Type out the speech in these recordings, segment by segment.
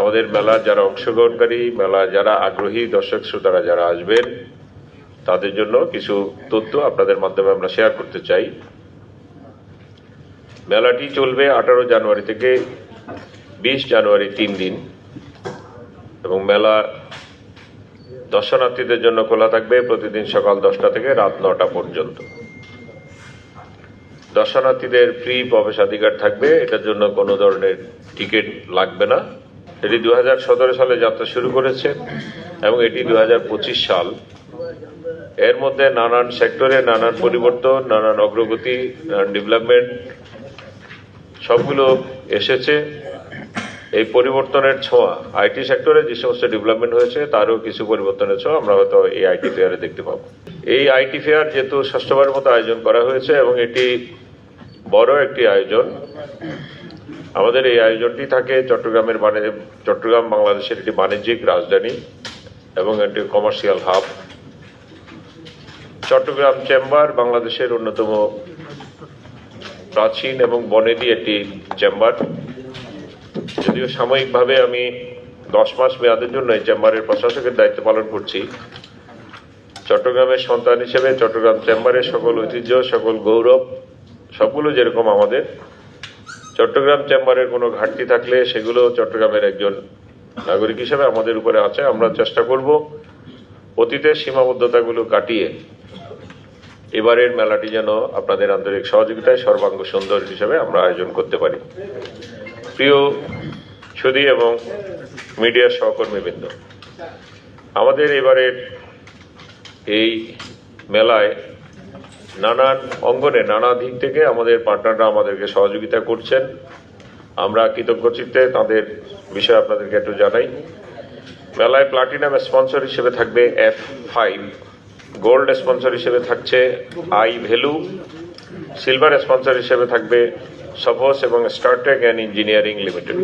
আমাদের মেলা যারা অংশগ্রহণকারী, মেলা যারা আগ্রহী, দর্শক শ্রোতারা যারা আসবেন, তাদের জন্য কিছু তথ্য আপনাদের মাধ্যমে আমরা শেয়ার করতে চাই। মেলাটি চলবে আঠারো জানুয়ারি থেকে বিশ জানুয়ারি তিন দিন এবং মেলা দর্শনার্থীদের জন্য খোলা থাকবে প্রতিদিন সকাল দশটা থেকে রাত নটা পর্যন্ত। দর্শনার্থীদের ফ্রি প্রবেশাধিকার থাকবে, এটার জন্য কোনো ধরনের টিকিট লাগবে না। এটি দু হাজার সতেরো সালে যাত্রা শুরু করেছে এবং এটি দু হাজার পঁচিশ সাল। এর মধ্যে নানান সেক্টরে নানান পরিবর্তন, নানান অগ্রগতি, নানান ডেভেলপমেন্ট সবগুলো এসেছে। এই পরিবর্তনের ছোঁয়া আইটি সেক্টরে যে সমস্ত ডেভেলপমেন্ট হয়েছে, তারও কিছু পরিবর্তনের ছোঁয়া আমরা হয়তো এই আইটি ফেয়ারে দেখতে পাবো। এই আইটি ফেয়ার যেহেতু ষষ্ঠবারের মতো আয়োজন করা হয়েছে এবং এটি বড় একটি আয়োজন আমাদের এই আয়োজনটি থাকে চট্টগ্রামের মানে চট্টগ্রাম বাংলাদেশের একটি বাণিজ্যিক রাজধানী এবং একটি কমার্শিয়াল হাব চট্টগ্রাম চেম্বার বাংলাদেশের অন্যতম প্রাচীন এবং বনেদি একটি চেম্বার যদিও সাময়িকভাবে আমি দশ মাস মেয়াদের জন্য এই চেম্বারের প্রশাসকের দায়িত্ব পালন করছি। চট্টগ্রামের সন্তান হিসেবে চট্টগ্রাম চেম্বারের সকল ঐতিহ্য, সকল গৌরব, সবগুলো যেরকম আমাদের চট্টগ্রাম চেম্বারের কোনো ঘাটতি থাকলে সেগুলো চট্টগ্রামের একজন নাগরিক হিসেবে আমাদের উপরে আছে, আমরা চেষ্টা করব অতীতের সীমাবদ্ধতাগুলো কাটিয়ে এবারের মেলাটি যেন আপনাদের আন্তরিক সহযোগিতায় সর্বাঙ্গ সুন্দর হিসেবে আমরা আয়োজন করতে পারি। প্রিয় সুদী এবং মিডিয়ার সহকর্মীবৃন্দ, আমাদের এবারের এই মেলায় নানান অঙ্গনে নানা দিক থেকে আমাদের পার্টনাররা আমাদেরকে সহযোগিতা করছেন। আমরা কৃতজ্ঞ চিত্তে তাদের বিষয়ে আপনাদেরকে একটু জানাই। মেলায় প্লাটিনাম স্পন্সর হিসেবে থাকবে এফ ফাইভ গোল্ড স্পন্সর হিসেবে থাকছে আই ভ্যালু সিলভার স্পন্সর হিসেবে থাকবে সফোস এবং Startech and engineering limited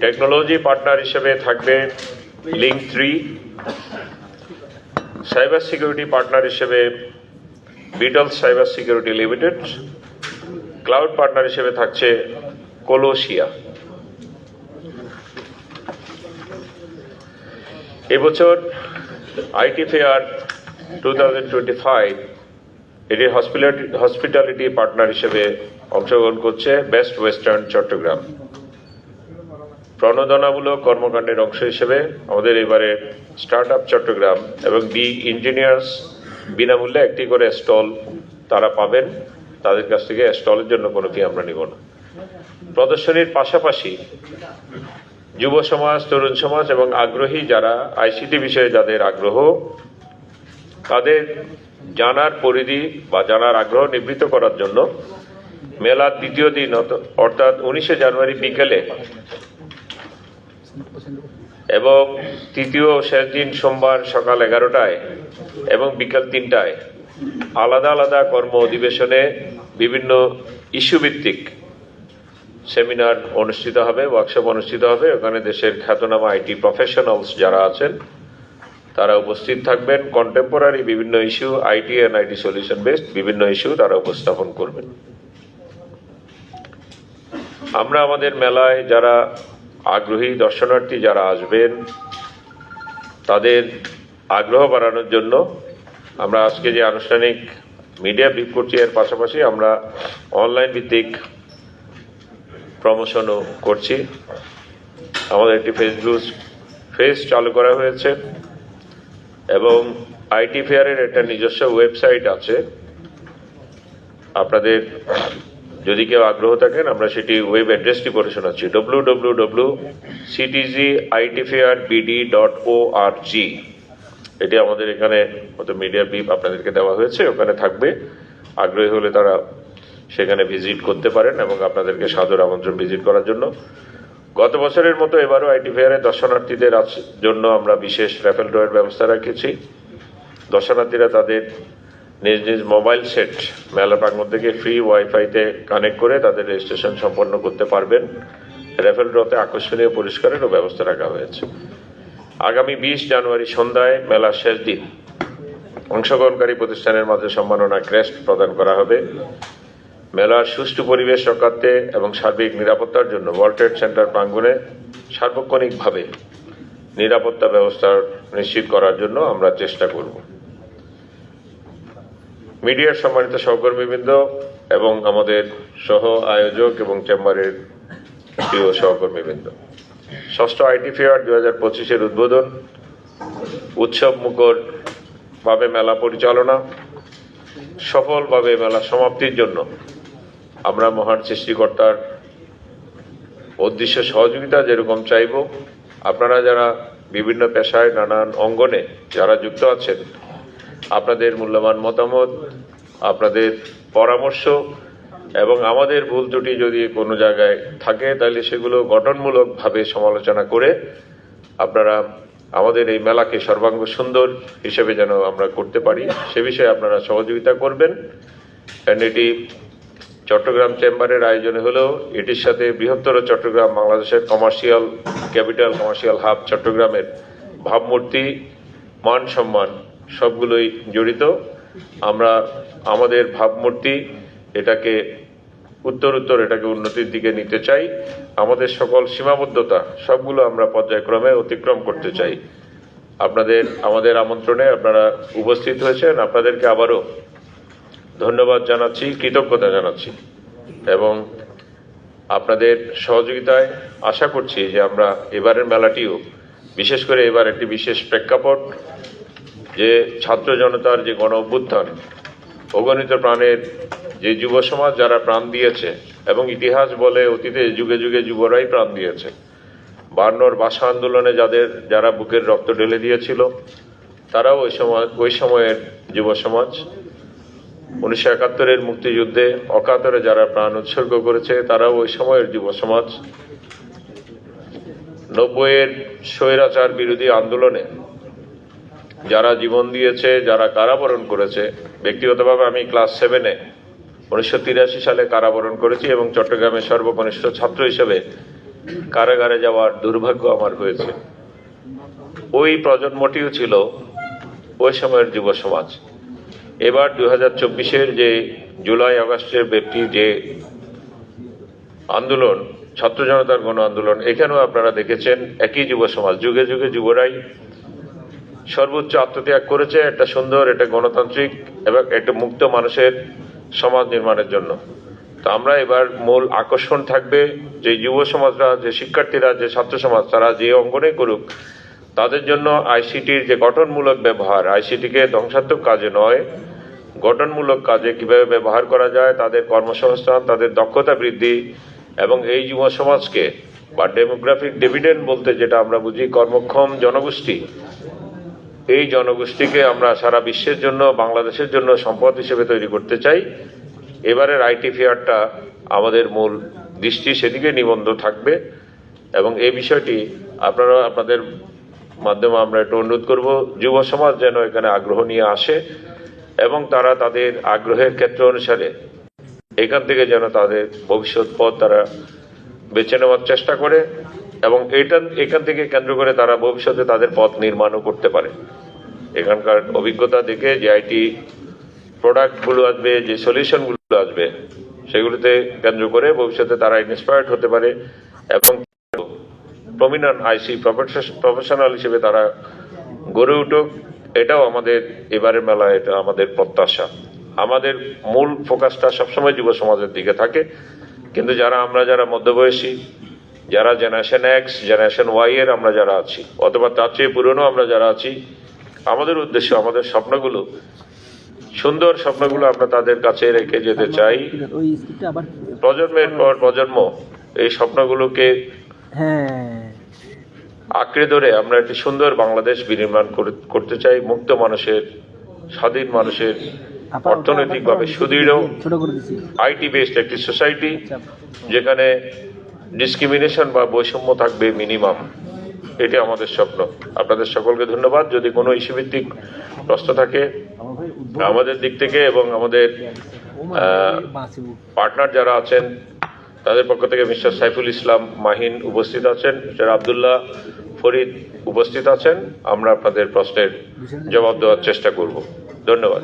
technology partner হিসেবে থাকবে link three cyber security partner হিসেবে Beetle cyber security limited, cloud partner হিসেবে থাকছে কোলোসিয়া এবছর IT fair two thousand twenty five hospitality hospitality partner হিসেবে অংশগ্রহণ করছে বেস্ট ওয়েস্টার্ন চট্টগ্রাম। প্রণোদনামূলক কর্মকাণ্ডের অংশ হিসেবে আমাদের এবারে স্টার্ট আপ চট্টগ্রাম এবং দি ইঞ্জিনিয়ার্স বিনামূল্যে একটি করে স্টল তারা পাবেন। তাদের কাছ থেকে স্টলের জন্য কোনো ফি আমরা নিব না। প্রদর্শনীর পাশাপাশি যুব সমাজ, তরুণ সমাজ এবং আগ্রহী যারা আইসিটি বিষয়ে যাদের আগ্রহ, তাদের জানার পরিধি বা জানার আগ্রহ নিবৃত্ত করার জন্য মেলার দ্বিতীয় দিন অর্থাৎ উনিশে জানুয়ারি বিকেলে এবং তৃতীয় শেষ দিন সোমবার সকাল এগারোটায় এবং বিকাল তিনটায় আলাদা আলাদা কর্ম অধিবেশনে বিভিন্ন ইস্যু ভিত্তিক সেমিনার অনুষ্ঠিত হবে, ওয়ার্কশপ অনুষ্ঠিত হবে। ওখানে দেশের খ্যাতনামা আইটি প্রফেশনালস যারা আছেন, তারা উপস্থিত থাকবেন। কন্টেম্পোরারি বিভিন্ন issue, IT and IT solution based বিভিন্ন ইস্যু তারা উপস্থাপন করবেন। আমরা আমাদের মেলায় যারা আগ্রহী দর্শনার্থী যারা আসবেন, তাদের আগ্রহ বাড়ানোর জন্য আমরা আজকে যে আনুষ্ঠানিক মিডিয়া ব্রিফ করছি, এর পাশাপাশি আমরা অনলাইন ভিত্তিক প্রমোশনও করছি। আমাদের একটি ফেসবুক পেজ চালু করা হয়েছে এবং আইটি ফেয়ারের একটা নিজস্ব ওয়েবসাইট আছে। আপনাদের যদি কেউ আগ্রহ থাকেন, আমরা সেটি ওয়েব অ্যাড্রেসটি করে শোনাচ্ছি। W W W CTG IT fair BD dot O R G এটি আমাদের এখানে মতো মিডিয়া বিপ আপনাদেরকে দেওয়া হয়েছে, ওখানে থাকবে। আগ্রহী হলে তারা সেখানে ভিজিট করতে পারেন এবং আপনাদেরকে সাদর আমন্ত্রণ ভিজিট করার জন্য। গত বছরের মতো এবারও আইটি ফেয়ারে দর্শনার্থীদের জন্য আমরা বিশেষ র্যাফেল ড্রয়ের ব্যবস্থা রেখেছি। দর্শনার্থীরা তাদের নিজ নিজ মোবাইল সেট মেলা প্রাঙ্গণ থেকে ফ্রি ওয়াইফাইতে কানেক্ট করে তাদের রেজিস্ট্রেশন সম্পন্ন করতে পারবেন। রেফেল ড্রতে আকর্ষণীয় পুরস্কারেরও ব্যবস্থা রাখা হয়েছে। আগামী বিশ জানুয়ারি সন্ধ্যায় মেলার শেষ দিন। অংশগ্রহণকারী প্রতিষ্ঠানের মাঝে সম্মাননা ক্রেস্ট প্রদান করা হবে। মেলার সুষ্ঠু পরিবেশ রক্ষার্থে এবং সার্বিক নিরাপত্তার জন্য ওয়ার্ল্ড ট্রেড সেন্টার প্রাঙ্গণে সার্বক্ষণিকভাবে নিরাপত্তা ব্যবস্থা নিশ্চিত করার জন্য আমরা চেষ্টা করব। মিডিয়ার সম্মানিত সহকর্মীবৃন্দ এবং আমাদের সহ আয়োজক এবং চেম্বারের প্রিয় সহকর্মীবৃন্দ। ষষ্ঠ আইটি ফেয়ার দু হাজার পঁচিশের উদ্বোধন। উৎসব মুখর ভাবে মেলা পরিচালনা। সফলভাবে মেলা সমাপ্তির জন্য আমরা মহান সৃষ্টিকর্তার উদ্দেশ্য সহযোগিতা যেরকম চাইব, আপনারা যারা বিভিন্ন পেশায় নানান অঙ্গনে যারা যুক্ত আছেন আপনাদের মূল্যবান মতামত, আপনাদের পরামর্শ এবং আমাদের ভুল ত্রুটি যদি কোনো জায়গায় থাকে, তাহলে সেগুলো গঠনমূলকভাবে সমালোচনা করে আপনারা আমাদের এই মেলাকে সর্বাঙ্গ সুন্দর হিসেবে যেন আমরা করতে পারি, সে বিষয়ে আপনারা সহযোগিতা করবেন। কারণ এটি চট্টগ্রাম চেম্বারের আয়োজনে হলেও এটির সাথে বৃহত্তর চট্টগ্রাম বাংলাদেশের কমার্শিয়াল ক্যাপিটাল কমার্শিয়াল হাব চট্টগ্রামের ভাবমূর্তি, মান সম্মান সবগুলোই জড়িত। আমরা আমাদের ভাবমূর্তি এটাকে উত্তর উত্তর এটাকে উন্নতির দিকে নিতে চাই। আমাদের সকল সীমাবদ্ধতা সবগুলো আমরা পর্যায়ক্রমে অতিক্রম করতে চাই। আপনাদের, আমাদের আমন্ত্রণে আপনারা উপস্থিত হয়েছেন। আপনাদেরকে আবারও ধন্যবাদ জানাচ্ছি, কৃতজ্ঞতা জানাচ্ছি। এবং আপনাদের সহযোগিতায় আশা করছি যে আমরা এবারের মেলাটিও, বিশেষ করে এবার একটি বিশেষ প্রেক্ষাপট যে ছাত্র জনতার যে গণ অভ্যুত্থান, অগণিত প্রাণের যে যুব সমাজ যারা প্রাণ দিয়েছে এবং ইতিহাস বলে অতীতে যুগে যুগে যুবরাই প্রাণ দিয়েছে। বার্নর ভাষা আন্দোলনে যাদের, যারা বুকের রক্ত ঢেলে দিয়েছিল, তারাও ওই সময়, ওই সময়ের যুব সমাজ। উনিশশো একাত্তরের মুক্তিযুদ্ধে অকাতরে যারা প্রাণ উৎসর্গ করেছে, তারাও ওই সময়ের যুব সমাজ। নব্বইয়ের স্বৈরাচার বিরোধী আন্দোলনে যারা জীবন দিয়েছে, যারা কারাবরণ করেছে, ব্যক্তিগতভাবে আমি ক্লাস সেভেনে উনিশশো তিরাশি সালে কারাবরণ করেছি এবং চট্টগ্রামের সর্বকনিষ্ঠ ছাত্র হিসেবে কারাগারে যাওয়ার দুর্ভাগ্য আমার হয়েছে। ওই প্রজন্মটিও ছিল ওই সময়ের যুব সমাজ। এবার দু হাজার চব্বিশের যে জুলাই আগস্টের ব্যক্তি যে আন্দোলন, ছাত্র জনতার গণ আন্দোলন, এখানেও আপনারা দেখেছেন একই যুব সমাজ। যুগে যুগে যুবরাই সর্বোচ্চ আত্মত্যাগ করেছে একটা সুন্দর একটা গণতান্ত্রিক এবং একটা মুক্ত মানুষের সমাজ নির্মাণের জন্য। তো আমরা এবার মূল আকর্ষণ থাকবে যে যুব সমাজরা, যে শিক্ষার্থীরা, যে ছাত্র সমাজ, তারা যে অঙ্গনে করুক, তাদের জন্য আইসিটির যে গঠনমূলক ব্যবহার, আইসিটিকে ধ্বংসাত্মক কাজে নয়, গঠনমূলক কাজে কীভাবে ব্যবহার করা যায়, তাদের কর্মসংস্থান, তাদের দক্ষতা বৃদ্ধি এবং এই যুব সমাজকে, বা ডেমোগ্রাফিক ডিভিডেন্ড বলতে যেটা আমরা বুঝি, কর্মক্ষম জনগোষ্ঠী এই জনগোষ্ঠীকে আমরা সারা বিশ্বের জন্য, বাংলাদেশের জন্য সম্পদ হিসেবে তৈরি করতে চাই। এবারের আইটি ফেয়ারটা আমাদের মূল দৃষ্টি, সেদিকে নিবন্ধ থাকবে। এবং এই বিষয়টি আপনারা, আপনাদের মাধ্যমে আমরা একটু অনুরোধ করব, যুব সমাজ যেন এখানে আগ্রহ নিয়ে আসে এবং তারা তাদের আগ্রহের ক্ষেত্র অনুসারে এখান থেকে যেন তাদের ভবিষ্যৎ পথ তারা বেছে নেওয়ার চেষ্টা করে। এবং এটা এখান থেকে কেন্দ্র করে তারা ভবিষ্যতে তাদের পথ নির্মাণও করতে পারে। এখানকার অভিজ্ঞতা দেখে যে আইটি প্রোডাক্টগুলো আসবে, যে সলিউশনগুলো আসবে, সেগুলোতে কেন্দ্র করে ভবিষ্যতে তারা ইন্সপায়ার্ড হতে পারে এবং প্রমিনান্ট আইসি প্রফেশনাল হিসেবে তারা গড়ে উঠুক, এটাও আমাদের এবারের মেলা এটা আমাদের প্রত্যাশা। আমাদের মূল ফোকাসটা সবসময় যুব সমাজের দিকে থাকে, কিন্তু যারা আমরা যারা মধ্যবয়সী যারা জেনারেশন এক্স জেনারেশন ওয়াই এর আমরা যারা আছি অথবা তার চেয়ে পুরনো আমরা যারা আছি আমাদের উদ্দেশ্য আমাদের স্বপ্নগুলো সুন্দর স্বপ্নগুলো আমরা তাদের কাছে রেখে যেতে চাই। প্রজন্মের পর প্রজন্ম এই স্বপ্নগুলোকে হ্যাঁ। আঁকড়ে ধরে আমরা একটি সুন্দর বাংলাদেশ বিনির্মাণ করতে চাই মুক্ত মানুষের স্বাধীন মানুষের অর্থনৈতিকভাবে সুদৃঢ় আইটি বেসড একটি সোসাইটি আচ্ছা। যেখানে ডিসক্রিমিনেশন বা বৈষম্য থাকবে মিনিমাম এটি আমাদের স্বপ্ন। আপনাদের সকলকে ধন্যবাদ। যদি কোনো ইস্যুভিত্তিক প্রশ্ন থাকে, আমাদের দিক থেকে এবং আমাদের পার্টনার যারা আছেন, তাদের পক্ষ থেকে মিস্টার সাইফুল ইসলাম মাহিন উপস্থিত আছেন, মিস্টার আবদুল্লাহ ফরিদ উপস্থিত আছেন। আমরা আপনাদের প্রশ্নের জবাব দেওয়ার চেষ্টা করব। ধন্যবাদ।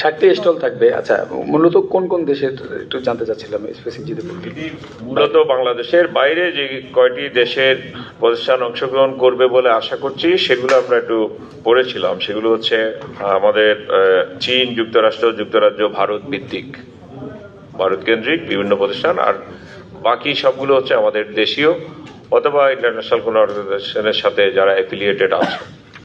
ষাটটি স্টল থাকবে। আচ্ছা মূলত কোন কোন দেশের একটু জানতে চাচ্ছিলাম মূলত বাংলাদেশের বাইরে যে কয়টি দেশের প্রতিষ্ঠান অংশগ্রহণ করবে বলে আশা করছি, সেগুলো আমরা একটু পড়েছিলাম। সেগুলো হচ্ছে আমাদের চীন, যুক্তরাষ্ট্র, যুক্তরাজ্য, ভারত ভিত্তিক। ভারত কেন্দ্রিক বিভিন্ন প্রতিষ্ঠান, আর বাকি সবগুলো হচ্ছে আমাদের দেশীয় অথবা ইন্টারন্যাশনাল কোনো অর্গানাইজেশনের সাথে যারা অ্যাফিলিয়েটেড আছে।